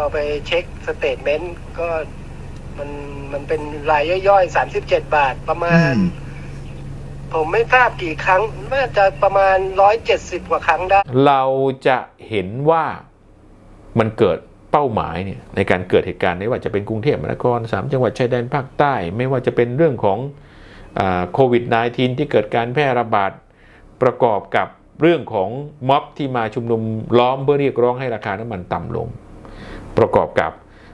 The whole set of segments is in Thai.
อไปเช็คสเตทเมนต์ก็มันมันเป็นรายย่อยๆสามสิบเจ็ดบาทประมาณอืมผมไม่ทราบกี่ครั้ง น่าจะประมาณร้อยเจ็ดสิบกว่าครั้งได้ เราจะเห็นว่ามันเกิดเป้าหมายเนี่ยในการเกิดเหตุการณ์ไม่ว่าจะเป็นกรุงเทพมหานครสามจังหวัดชายแดนภาคใต้ ไม่ว่าจะเป็นเรื่องของโควิด -19 ที่เกิดการแพร่ระบาดประกอบกับเรื่องของม็อบที่มาชุมนุมล้อมเพื่อเรียกร้องให้ราคาน้ำมันต่ำลง ประกอบกับ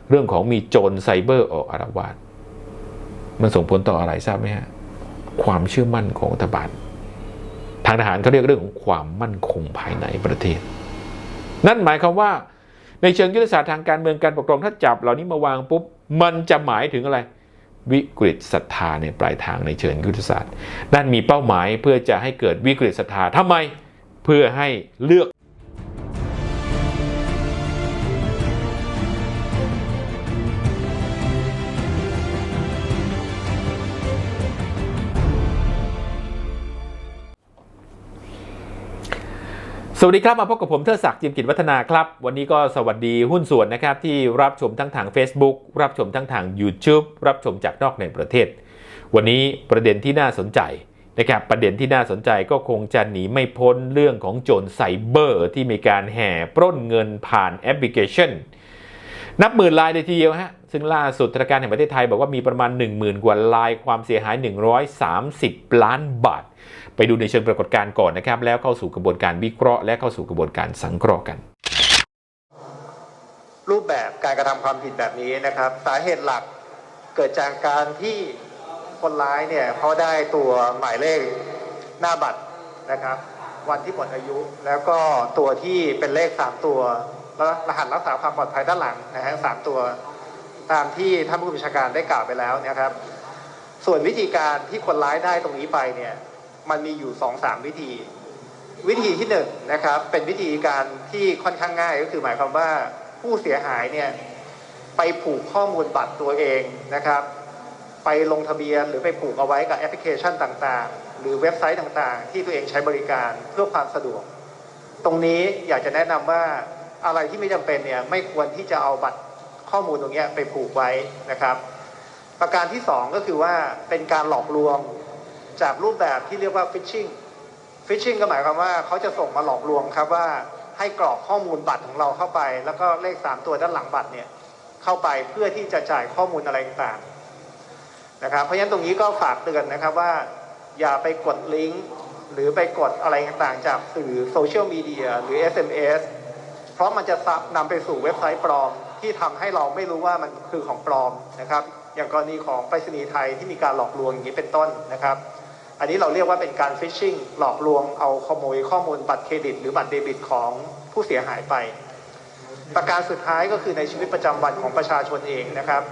เรื่องของมีโจรไซเบอร์ออกอารวาสมันส่งผลต่ออะไรทราบไหมฮะความเชื่อมั่นของรัฐบาล ทางทหารเขาเรียกเรื่องของความมั่นคงภายในประเทศ นั่นหมายความว่า ในเชิงยุทธศาสตร์ทางการเมืองการปกครองถ้าจับเหล่านี้มาวางปุ๊บมันจะหมายถึงอะไร วิกฤตศรัทธาในปลายทางในเชิงยุทธศาสตร์นั่นมีเป้าหมายเพื่อจะให้เกิดวิกฤตศรัทธาทำไม เพื่อให้เลือก สวัสดีครับ มาพบกับผมเทิดศักดิ์จิมกิจวัฒนาครับ วันนี้ก็สวัสดีหุ้นส่วนนะครับ ที่รับชมทั้งทาง Facebook รับชมทั้งทาง YouTube รับชมจากนอกในประเทศ วันนี้ประเด็นที่น่าสนใจนะครับประเด็นที่น่าสนใจก็คงจะหนีไม่พ้นเรื่องของโจรไซเบอร์ที่มีการแห่ปล้นเงินผ่านแอปพลิเคชัน นับหมื่นลายเลยทีเดียวฮะซึ่งล่าสุดธนาคารแห่งประเทศไทยบอกว่ามีประมาณ 10,000 กว่าลายความเสียหาย 130 ล้านบาท ไปดูในเชิงปรากฏการณ์ก่อนนะครับ แล้วเข้าสู่กระบวนการวิเคราะห์และเข้าสู่กระบวนการสังเคราะห์กัน รูปแบบการกระทำความผิดแบบนี้นะครับ สาเหตุหลักเกิดจากการที่คนร้ายเนี่ยเขาได้ตัวหมายเลขหน้าบัตรนะครับ วันที่หมดอายุ แล้วก็ตัวที่เป็นเลข 3 ตัวแล้วรหัสรักษาความปลอดภัยด้านหลังนะฮะสามตัว ตามที่ท่านผู้บัญชาการได้กล่าวไปแล้วนะครับ ส่วนวิธีการที่คนร้ายได้ตรงนี้ไปเนี่ย มันมีอยู่2อสามวิธี วิธีที่หนึ่งนะครับเป็นวิธีการที่ค่อนข้างง่ายก็คือหมายความว่าผู้เสียหายเนี่ยไปผูกข้อมูลบัตรตัวเองนะครับ ไปลงทะเบียนหรือไปผูกเอาไว้กับแอปพลิเคชันต่างๆ หรือเว็บไซต์ต่างๆ ที่ตัวเองใช้บริการเพื่อความสะดวก ตรงนี้อยากจะแนะนำว่าอะไรที่ไม่จำเป็นเนี่ยไม่ควรที่จะเอาบัตรข้อมูลตรงนี้ไปผูกไว้นะครับ ประการที่สองก็คือว่าเป็นการหลอกลวง จากรูปแบบที่เรียกว่าฟิชชิงฟิชชิงก็หมายความว่าเขาจะส่งมาหลอกลวงครับว่าให้กรอกข้อมูลบัตรของเราเข้าไป แล้วก็เลขสามตัวด้านหลังบัตรเนี่ยเข้าไปเพื่อที่จะจ่ายข้อมูลอะไรต่างๆนะครับเพราะฉะนั้นตรงนี้ก็ฝากเตือนนะครับว่า อย่าไปกดลิงก์หรือไปกดอะไรต่างๆ จากสื่อโซเชียลมีเดียหรือ SMS เพราะมันจะซับนำไปสู่เว็บไซต์ปลอมที่ทำให้เราไม่รู้ว่ามันคือของปลอมนะครับ อย่างกรณีของไปรษณีย์ไทยที่มีการหลอกลวงอย่างนี้เป็นต้นนะครับ อันนี้เราเรียกว่าเป็นการฟิชชิงหลอกลวงเอาขโมยข้อมูลบัตรเครดิต หรือบัตรเดบิตของผู้เสียหายไป ประการสุดท้ายก็คือในชีวิตประจำวันของประชาชนเองนะครับ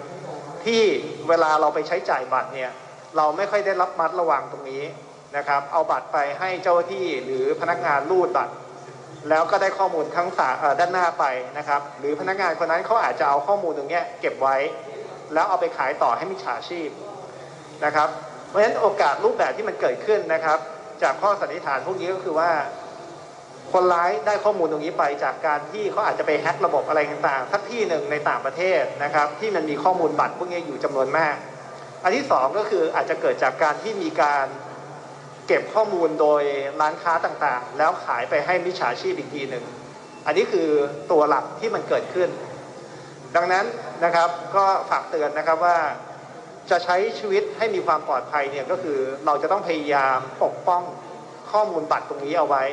ที่เวลาเราไปใช้จ่ายบัตรเนี่ยเราไม่ค่อยได้รับมัดระวังตรงนี้นะครับ เอาบัตรไปให้เจ้าหน้าที่หรือพนักงานรูดบัตร แล้วก็ได้ข้อมูลทั้งสาด้านหน้าไปนะครับ หรือพนักงานคนนั้นเขาอาจจะเอาข้อมูลตรงเนี้ยเก็บไว้ แล้วเอาไปขายต่อให้มิจฉาชีพนะครับ เพราะฉะนั้นโอกาสรูปแบบที่มันเกิดขึ้นนะครับ จากข้อสันนิษฐานพวกนี้ก็คือว่า คนร้ายได้ข้อมูลตรงนี้ไปจากการที่เขาอาจจะไปแฮ็กระบบอะไรต่างๆสักที่หนึ่งในต่างประเทศนะครับ ที่มันมีข้อมูลบัตรพวกนี้อยู่จำนวนมาก อันที่สองก็คืออาจจะเกิดจากการที่มีการเก็บข้อมูลโดยร้านค้าต่างๆ แล้วขายไปให้มิจฉาชีพอีกทีหนึ่งอันนี้คือตัวหลักที่มันเกิดขึ้น ดังนั้นนะครับก็ฝากเตือนนะครับว่า จะใช้ชีวิตให้มีความปลอดภัยเนี่ยก็คือเราจะต้องพยายามปกป้องข้อมูลบัตรตรงนี้เอาไว้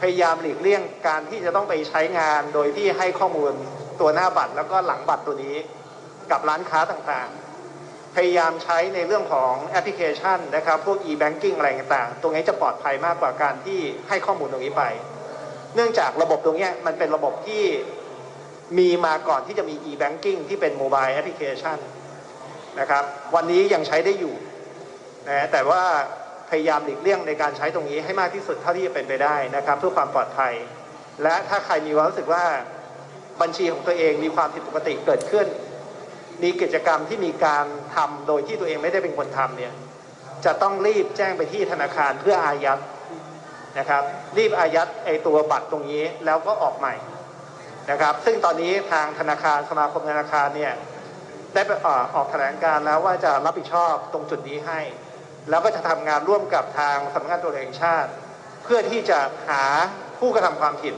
พยายามหลีกเลี่ยงการที่จะต้องไปใช้งานโดยที่ให้ข้อมูลตัวหน้าบัตรแล้วก็หลังบัตรตัวนี้ กับร้านค้าต่างๆ พยายามใช้ในเรื่องของแอปพลิเคชันนะครับพวก e-banking อะไรต่างๆ ตรงนี้จะปลอดภัยมากกว่าการที่ให้ข้อมูลตรงนี้ไป เนื่องจากระบบตรงนี้มันเป็นระบบที่มีมาก่อนที่จะมี e-banking ที่เป็นโม นะครับ วันนี้ยังใช้ได้อยู่นะแต่ว่าพยายามหลีกเลี่ยงในการใช้ตรงนี้ให้มากที่สุดเท่าที่จะเป็นไปได้นะครับเพื่อความปลอดภัย และถ้าใครมีความรู้สึกว่าบัญชีของตัวเองมีความผิดปกติเกิดขึ้น มีกิจกรรมที่มีการทำโดยที่ตัวเองไม่ได้เป็นคนทำเนี่ยจะต้องรีบแจ้งไปที่ธนาคารเพื่ออายัดนะครับ รีบอายัดไอตัวบัตรตรงนี้แล้วก็ออกใหม่นะครับ ซึ่งตอนนี้ทางธนาคารสมาคมธนาคารเนี่ย ได้ไปเอ่อออกแถลงการแล้วว่าจะรับผิดชอบตรงจุดนี้ให้ แล้วก็จะทำงานร่วมกับทางสำนักงานตำรวจแห่งชาติ เพื่อที่จะหาผู้กระทำความผิด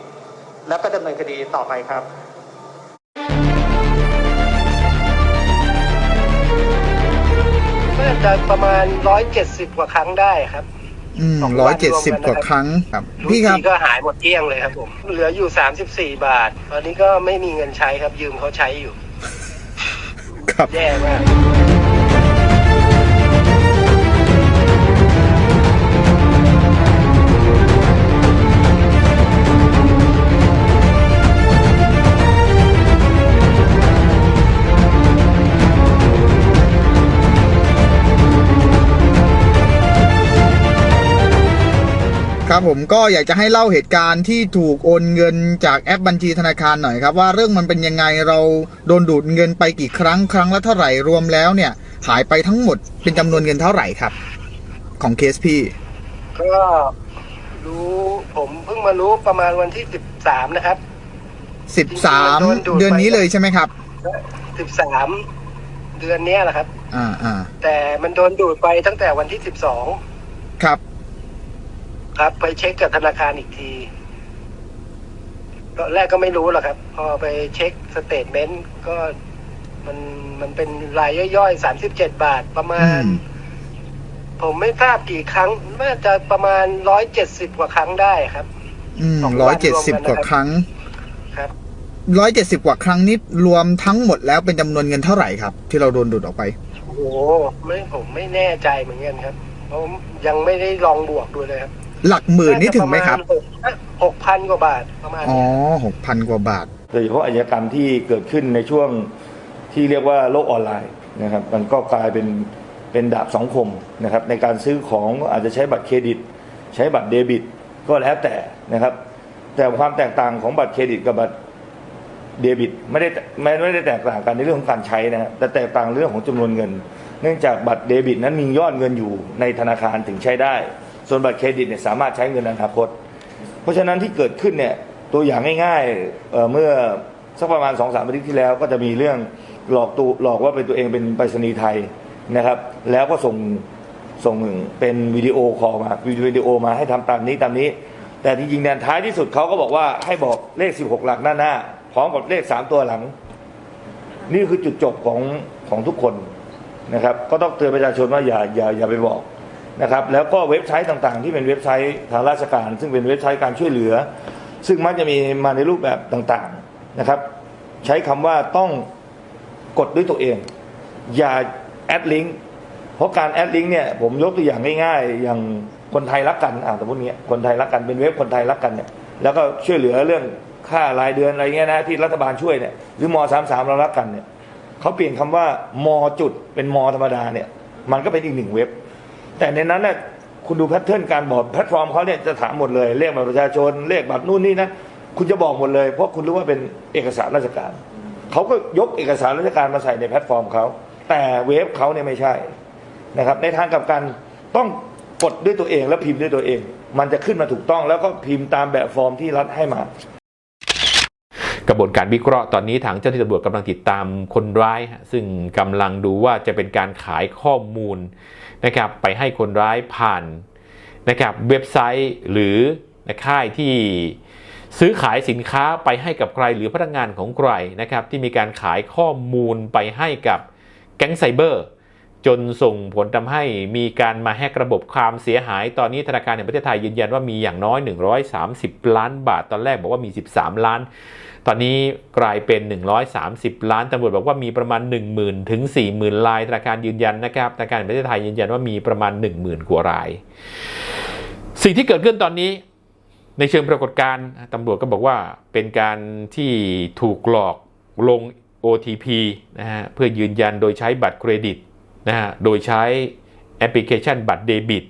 แล้วก็ดำเนินคดีต่อไปครับน่าจะประมาณร้อยเจ็ดสิบกว่าครั้งได้ครับอืมสองร้วัอยนเจ็ดรวมสิบกันกว่านะครับครั้งครับรู้พี่ครับทีก็หายหมดเกลี้ยงเลยครับผมเหลืออยู่สามสิบสี่บาท ตอนนี้ก็ไม่มีเงินใช้ครับยืมเขาใช้อยู่ ครับ แย่มาก ครับผมก็อยากจะให้เล่าเหตุการณ์ที่ถูกโอนเงินจากแอปบัญชีธนาคารหน่อยครับ ว่าเรื่องมันเป็นยังไงเราโดนดูดเงินไปกี่ครั้งครั้งละเท่าไหร่รวมแล้วเนี่ย หายไปทั้งหมดเป็นจำนวนเงินเท่าไหร่ครับ ของเคสพี่ก็รู้ผมเพิ่งมารู้ประมาณวันที่สิบสามนะครับสิบสามโดนดูดไปเดือนนี้เลยใช่ไหมครับสิบสามเดือนเนี้ยแหละครับ อ่าอ่าแต่มันโดนดูดไปตั้งแต่วันที่สิบสองครับ ครับ ไปเช็คกับธนาคารอีกทีตอนแรกก็ไม่รู้หรอกครับ พอไปเช็คสเตทเมนต์ก็มันมันเป็นรายย่อยๆสามสิบเจ็ดบาทประมาอืณมผมไม่ทราบกี่ครั้ง น่าจะประมาณร้อยเจ็ดสิบกว่าครั้งได้ครับอืมสองร้วัอยนเจ็ดรวมสิบกันกว่านะครับครั้ง ครับร้อยเจ็ดสิบกว่าครั้งนี้รวมทั้งหมดแล้วเป็นจำนวนเงินเท่าไหร่ครับ ที่เราโดนดูดออกไป โอ้โหไม่ผมไม่แน่ใจเหมือนกันครับเพราะยังไม่ได้ลองบวกดูเลยครับ หลักหมื่นนี่ถึงไหมครับหกพันกว่าบาทประมาณอ๋อเนี้ยหกพันกว่าบาท โดยเฉพาะอาชญากรรมที่เกิดขึ้นในช่วงที่เรียกว่าโลกออนไลน์นะครับ มันก็กลายเป็นเป็นดาบสองคมนะครับ ในการซื้อของก็อาจจะใช้บัตรเครดิต ใช้บัตรเดบิต ก็แล้วแต่นะครับ แต่ความแตกต่างของบัตรเครดิตกับบัตรเดบิตไม่ได้ไม่ไม่ได้แตกต่างกันในเรื่องของการใช้นะฮะแต่แตกต่างเรื่องของจำนวนเงิน เนื่องจากบัตรเดบิตนั้นมียอดเงินอยู่ในธนาคารถึงใช้ได้ ส่วนบัตรเครดิตเนี่ยสามารถใช้เงินอนาคต เพราะฉะนั้นที่เกิดขึ้นเนี่ยตัวอย่างง่ายๆเเมื่อสักประมาณสองสามอาทิตย์ที่แล้วก็จะมีเรื่องหลอกตัวหลอกว่าเป็นตัวเองเป็นไปรษณีย์ไทยนะครับ แล้วก็ส่งส่งเป็นวิดีโอคอลมาวิดีโอมาให้ทำตามนี้ตามนี้ แต่จริงๆเนี่ยท้ายที่สุดเขาก็บอกว่าให้บอกเลข 16 หลักหน้าหน้าพร้อมกับเลข 3 ตัวหลัง นี่คือจุดจบของของทุกคนนะครับ ก็ต้องเตือนประชาชนว่าอย่าอย่าอย่าไปบอก นะครับแล้วก็เว็บไซต์ต่างๆ ที่เป็นเว็บไซต์ทางราชการ ซึ่งเป็นเว็บไซต์การช่วยเหลือ ซึ่งมักจะมีมาในรูปแบบต่างๆนะครับ ใช้คำว่าต้องกดด้วยตัวเอง อย่าแอดลิงก์เพราะการแอดลิงก์เนี่ยผมยกตัวอย่างง่ายๆ อย่างคนไทยรักกันอ่าสมมติเนี้ยคนไทยรักกันเป็นเว็บคนไทยรักกันเนี่ยแล้วก็ช่วยเหลือเรื่องค่ารายเดือนอะไรเงี้ยนะที่รัฐบาลช่วยเนี่ยหรือมสามสามเรารักกันเนี่ยเขาเปลี่ยนคำว่ามจุดเป็นมธรรมดาเนี่ยมันก็เป็นอีกหนึ่งเว็บ แต่ในนั้นน่ะคุณดูแพทเทิร์นการบอกแพลตฟอร์มเขาเนี่ยจะถามหมดเลยเลขบัตรประชาชนเลขบัตรนู่นนี่นะคุณจะบอกหมดเลย เพราะคุณรู้ว่าเป็นเอกสารราชการเขาก็ยกเอกสารราชการมาใส่ในแพลตฟอร์มเขาแต่เว็บเขาเนี่ยไม่ใช่นะครับ ในทางกับกันต้องกดด้วยตัวเองแล้วพิมพ์ด้วยตัวเอง มันจะขึ้นมาถูกต้องแล้วก็พิมพ์ตามแบบฟอร์มที่รัฐให้มากระบวนการวิเคราะห์ตอนนี้ทางเจ้าหน้าที่ตำรวจกำลังติดตามคนร้าย ซึ่งกำลังดูว่าจะเป็นการขายข้อมูล นะครับไปให้คนร้ายผ่านนะครับเว็บไซต์หรือค่ายที่ซื้อขายสินค้าไปให้กับใครหรือพนักงานของใครนะครับที่มีการขายข้อมูลไปให้กับแก๊งไซเบอร์ จนส่งผลทำให้มีการมาแฮกระบบความเสียหาย ตอนนี้ธนาคารแห่งประเทศไทยยืนยันว่ามีอย่างน้อย 130 ล้านบาท ตอนแรกบอกว่ามี 13 ล้าน ตอนนี้กลายเป็น 130 ล้านตำรวจบอกว่ามีประมาณ 10,000 ถึง 40,000ลายธนาคารยืนยันนะครับธนาคารแห่งประเทศไทยยืนยันว่ามีประมาณ 10,000กว่าราย สิ่งที่เกิดขึ้นตอนนี้ในเชิงปรากฏการณ์ตำรวจก็บอกว่าเป็นการที่ถูกหลอกลง OTP นะฮะเพื่อยืนยันโดยใช้บัตรเครดิต นะฮะโดยใช้แอปพลิเคชันบัตรเดบิต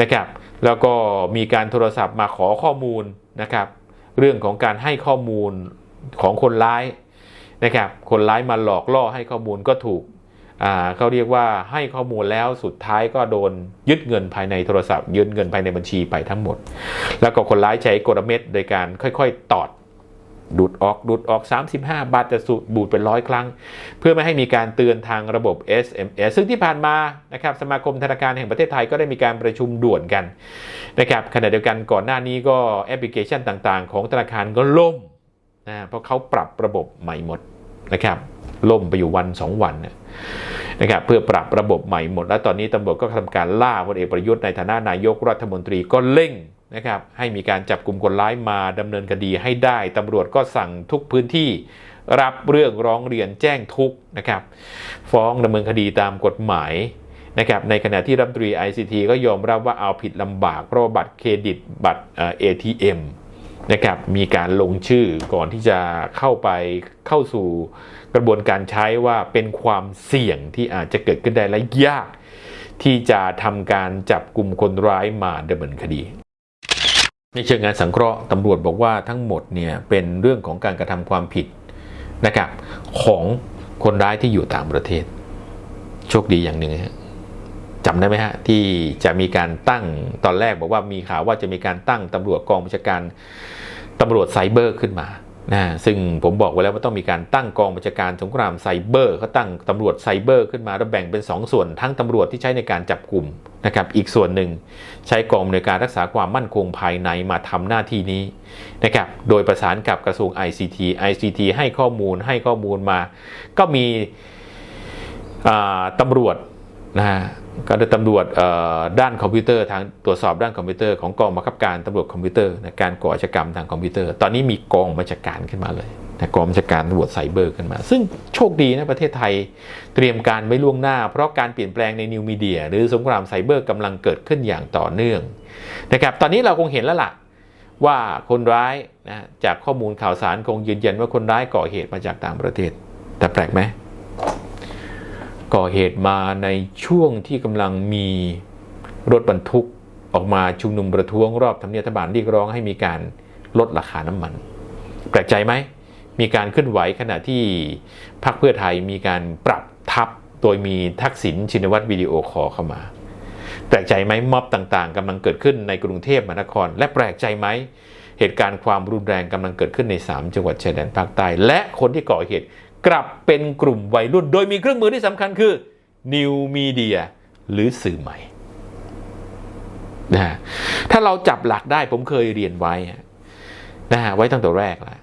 นะครับแล้วก็มีการโทรศัพท์มาขอข้อมูลนะครับเรื่องของการให้ข้อมูลของคนร้ายนะครับคนร้ายมาหลอกล่อให้ข้อมูลก็ถูกอ่าเขาเรียกว่าให้ข้อมูลแล้วสุดท้ายก็โดนยึดเงินภายในโทรศัพท์ยึดเงินภายในบัญชีไปทั้งหมด แล้วก็คนร้ายใช้กลเม็ดโดยการค่อย ๆ ตอด ดูดออกดูดออก 35 บาทแต่สูบูดเป็นร้อยครั้ง เพื่อไม่ให้มีการเตือนทางระบบ SMS ซึ่งที่ผ่านมานะครับสมาคมธนาคารแห่งประเทศไทยก็ได้มีการประชุมด่วนกันนะครับขณะเดียวกันก่อนหน้านี้ก็แอปพลิเคชันต่างๆ ของธนาคารก็ล่มนะเพราะเขาปรับระบบใหม่หมดนะครับล่มไปอยู่วัน 2 วันนะนะครับเพื่อปรับระบบใหม่หมด และตอนนี้ตำรวจก็ทำการล่าพลเอกประยุทธ์ในฐานะนายกรัฐมนตรีก็เร่ง นะครับให้มีการจับกลุ่มคนร้ายมาดำเนินคดีให้ได้ตำรวจก็สั่งทุกพื้นที่รับเรื่องร้องเรียนแจ้งทุกนะครับ ฟ้องดำเนินคดีตามกฎหมายนะครับในขณะที่รัฐมนตรี ICT ก็ยอมรับว่าเอาผิดลำบากเพราะบัตรเครดิตบัตรเอ่อ ATM นะครับมีการลงชื่อก่อนที่จะเข้าไปเข้าสู่กระบวนการใช้ว่าเป็นความเสี่ยงที่อาจจะเกิดขึ้นได้และยาก ที่จะทำการจับกลุ่มคนร้ายมาดำเนินคดี ในเชิงงานสังเคราะห์ตำรวจบอกว่าทั้งหมดเนี่ยเป็นเรื่องของการกระทำความผิดนะครับของคนร้ายที่อยู่ต่างประเทศ โชคดีอย่างหนึ่งฮะจำได้ไหมฮะที่จะมีการตั้งตอนแรกบอกว่ามีข่าวว่าจะมีการตั้งตำรวจกองบัญชาการตำรวจไซเบอร์ขึ้นมา นะซึ่งผมบอกไว้แล้วว่าต้องมีการตั้งกองบัญชาการสงครามไซเบอร์เขาตั้งตำรวจไซเบอร์ขึ้นมาแล้วแบ่งเป็น 2 ส่วน ทั้งตำรวจที่ใช้ในการจับกลุ่มนะครับอีกส่วนหนึ่งใช้กองในวยการรักษาความมั่นคงภายในมาทำหน้าที่นี้นะครับโดยประสานกับกระทรวง ICT ICT ให้ข้อมูลให้ข้อมูลมา ก็มีตำรวจนะฮะ ก็ได้ตำรวจด้านคอมพิวเตอร์ทางตรวจสอบด้านคอมพิวเตอร์ของกองบังคับการตำรวจคอมพิวเตอร์นะการก่ออาชญากรรมทางคอมพิวเตอร์ ตอนนี้มีกองบัญชาการขึ้นมาเลยนะกองบัญชาการตำรวจไซเบอร์ขึ้นมา ซึ่งโชคดีนะประเทศไทยเตรียมการไว้ล่วงหน้า เพราะการเปลี่ยนแปลงในนิวมีเดีย หรือสงครามไซเบอร์กำลังเกิดขึ้นอย่างต่อเนื่องนะครับตอนนี้เราคงเห็นแล้วล่ะว่าคนร้ายนะจากข้อมูลข่าวสารคงยืนยันว่าคนร้ายก่อเหตุมาจากต่างประเทศ แต่แปลกไหม ก่อเหตุมาในช่วงที่กำลังมีรถบรรทุกออกมาชุมนุมประท้วงรอบทำเนียบรัฐบาลเรียกร้องให้มีการลดราคาน้ำมัน แปลกใจไหม มีการเคลื่อนไหวขณะที่พรรคเพื่อไทยมีการปรับทับโดยมีทักษิณชินวัตรวิดีโอคอลเข้ามา แปลกใจไหมม็อบต่างๆกำลังเกิดขึ้นในกรุงเทพมหานคร และแปลกใจไหมเหตุการณ์ความรุนแรงกำลังเกิดขึ้นใน 3 จังหวัดชายแดนภาคใต้ และคนที่ก่อเหตุ กลับเป็นกลุ่มวัยรุ่น โดยมีเครื่องมือที่สำคัญคือนิวมีเดียหรือสื่อใหม่นะฮะถ้าเราจับหลักได้ผมเคยเรียนไว้นะฮะไว้ตั้งแต่แรกแล้ว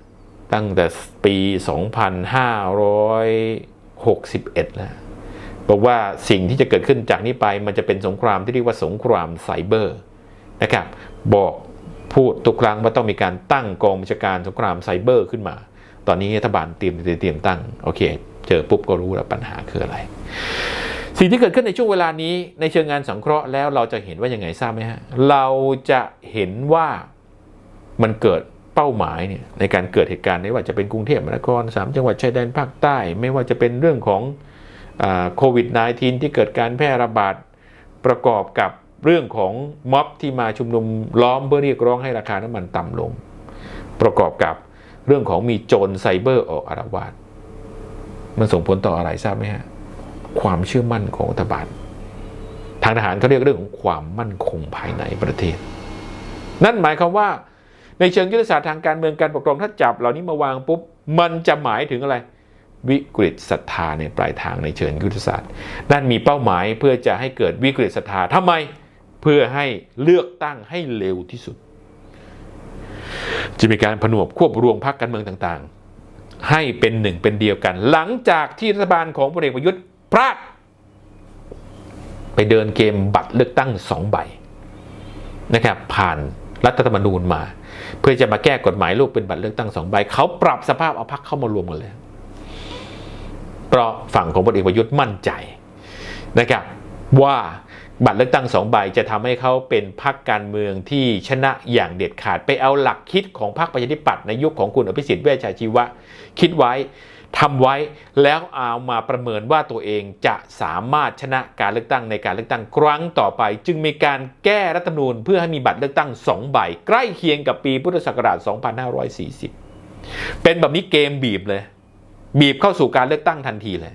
ตั้งแต่ปี 2561 แล้วบอกว่าสิ่งที่จะเกิดขึ้นจากนี้ไปมันจะเป็นสงครามที่เรียกว่าสงครามไซเบอร์นะครับบอกพูดทุกครั้งว่าต้องมีการตั้งกองบัญชาการสงครามไซเบอร์ขึ้นมา ตอนนี้รัฐบาลเตรียมเตรียมตั้งโอเค เจอปุ๊บก็รู้แล้วปัญหาคืออะไร สิ่งที่เกิดขึ้นในช่วงเวลานี้ในเชิงงานสังเคราะห์แล้วเราจะเห็นว่ายังไงทราบไหมฮะเราจะเห็นว่ามันเกิดเป้าหมายเนี่ยในการเกิดเหตุการณ์ไม่ว่าจะเป็นกรุงเทพมหานครสามจังหวัดชายแดนภาคใต้ ไม่ว่าจะเป็นเรื่องของโควิด -19 ที่เกิดการแพร่ระบาดประกอบกับเรื่องของม็อบที่มาชุมนุมล้อมเพื่อเรียกร้องให้ราคาน้ำมันต่ำลง ประกอบกับ เรื่องของมีโจรไซเบอร์ออกอารวาสมันส่งผลต่ออะไรทราบไหมฮะความเชื่อมั่นของรัฐบาล ทางทหารเขาเรียกเรื่องของความมั่นคงภายในประเทศ นั่นหมายความว่า ในเชิงยุทธศาสตร์ทางการเมืองการปกครองถ้าจับเหล่านี้มาวางปุ๊บมันจะหมายถึงอะไร วิกฤตศรัทธาในปลายทางในเชิงยุทธศาสตร์นั่นมีเป้าหมายเพื่อจะให้เกิดวิกฤตศรัทธาทำไม เพื่อให้เลือกตั้งให้เร็วที่สุด จะมีการผนวกควบรวมพรรคการเมืองต่างๆ ให้เป็นหนึ่งเป็นเดียวกัน หลังจากที่รัฐบาลของพลเอกประยุทธ์พลาดไปเดินเกมบัตรเลือกตั้งสองใบนะครับผ่านรัฐธรรมนูญมา เพื่อจะมาแก้กฎหมายลูกเป็นบัตรเลือกตั้งสองใบเขาปรับสภาพเอาพรรคเข้ามารวมกันเลยเพราะฝั่งของพลเอกประยุทธ์มั่นใจนะครับว่า บัตรเลือกตั้งสองใบจะทำให้เขาเป็นพรรคการเมืองที่ชนะอย่างเด็ดขาดไปเอาหลักคิดของพรรคประชาธิปัตย์ในยุคของคุณอภิสิทธิ์เวชชาชีวะ คิดไว้ทำไว้แล้วเอามาประเมินว่าตัวเองจะสามารถชนะการเลือกตั้งในการเลือกตั้งครั้งต่อไป จึงมีการแก้รัฐธรรมนูญเพื่อให้มีบัตรเลือกตั้งสองใบ ใกล้เคียงกับปีพุทธศักราช 2540 เป็นแบบนี้เกมบีบเลย บีบเข้าสู่การเลือกตั้งทันทีเลย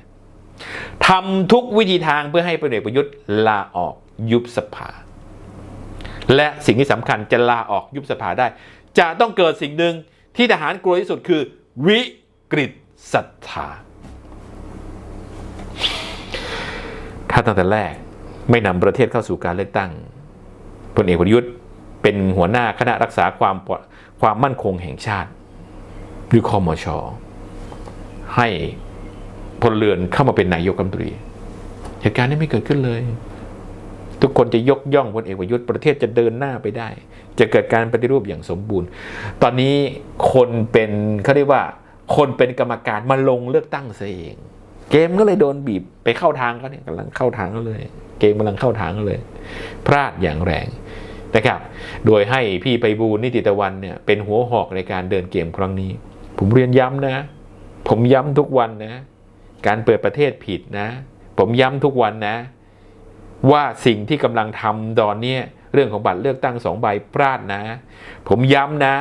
ทำทุกวิธีทางเพื่อให้พลเอกประยุทธ์ลาออกยุบสภา และสิ่งที่สำคัญจะลาออกยุบสภาได้ จะต้องเกิดสิ่งหนึ่งที่ทหารกลัวที่สุดคือ วิกฤตศรัทธา ถ้าตั้งแต่แรกไม่นำประเทศเข้าสู่การเลือกตั้งพลเอกประยุทธ์เป็นหัวหน้าคณะรักษาความความมั่นคงแห่งชาติ หรือคอมชให้ พลเรือนเข้ามาเป็นนายกรัฐมนตรี เหตุการณ์นี้ไม่เกิดขึ้นเลย ทุกคนจะยกย่องพลเอกประยุทธ์ประเทศจะเดินหน้าไปได้ จะเกิดการปฏิรูปอย่างสมบูรณ์ ตอนนี้คนเป็นเขาเรียกว่า คนเป็นกรรมการมาลงเลือกตั้งเองเกมก็เลยโดนบีบไปเข้าทางเขาเนี่ยกำลังเข้าทางเขาเลย เกมกำลังเข้าทางเขาเลย พลาดอย่างแรงนะครับ โดยให้พี่ไปบูลนิติตะวันเนี่ยเป็นหัวหอกในการเดินเกมครั้งนี้ ผมเรียนย้ำนะ ผมย้ำทุกวันนะ การเปิดประเทศผิดนะ ผมย้ำทุกวันนะ ว่าสิ่งที่กำลังทำตอนนี้เรื่องของบัตรเลือกตั้งสองใบพลาดนะ ผมย้ำนะ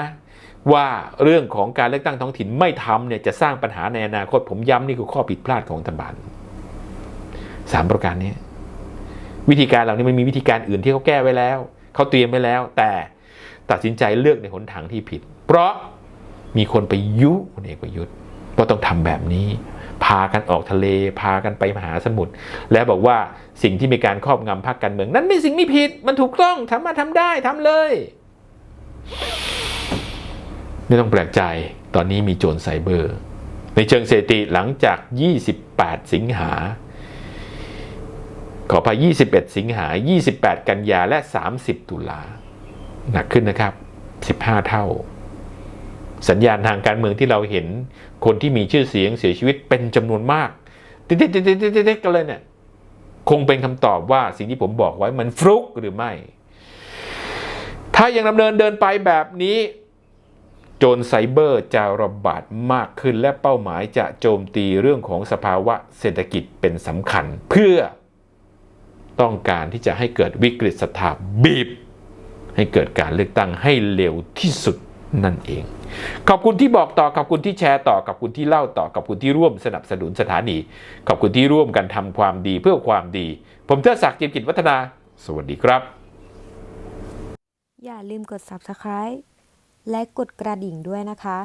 ว่าเรื่องของการเลือกตั้งท้องถิ่นไม่ทำเนี่ยจะสร้างปัญหาในอนาคต ผมย้ำนี่คือข้อผิดพลาดของรัฐบาลสามประการนี้วิธีการเหล่านี้มันมีวิธีการอื่นที่เขาแก้ไว้แล้วเขาเตรียมไว้แล้ว แต่ตัดสินใจเลือกในหนทางที่ผิด เพราะมีคนไปยุพลเอกประยุทธ์ว่าต้องทำแบบนี้ พากันออกทะเล พากันไปมหาสมุทรและบอกว่าสิ่งที่มีการครอบงำพรรคการเมือง นั้นไม่สิ่งไม่ผิดมันถูกต้องทำมาทำได้ทำเลยไม่ต้องแปลกใจตอนนี้มีโจรไซเบอร์ ในเชิงสถิติหลังจาก 28 สิงหา ขอพาย21 สิงหา 28 กันยาและ 30 ตุลาหนักขึ้นนะครับ 15 เท่า สัญญาณทางการเมืองที่เราเห็น คนที่มีชื่อเสียงเสียชีวิตเป็นจำนวนมากติ๊ดๆๆๆๆกันเลยเนี่ยคงเป็นคำตอบว่าสิ่งที่ผมบอกไว้มันฟลุกหรือไม่ ถ้ายังดำเนินเดินไปแบบนี้โจรไซเบอร์จะระบาดมากขึ้นและเป้าหมายจะโจมตีเรื่องของสภาวะเศรษฐกิจเป็นสำคัญ เพื่อต้องการที่จะให้เกิดวิกฤตศรัทธาบีบ ให้เกิดการเลือกตั้งให้เร็วที่สุดนั่นเอง ขอบคุณที่บอกต่อขอบคุณที่แชร์ต่อขอบคุณที่เล่าต่อขอบคุณที่ร่วมสนับสนุนสถานี ขอบคุณที่ร่วมกันทำความดีเพื่อความดี ผมเทิดศักดิ์จิมกิจวัฒนา สวัสดีครับ อย่าลืมกด subscribe และกดกระดิ่งด้วยนะคะ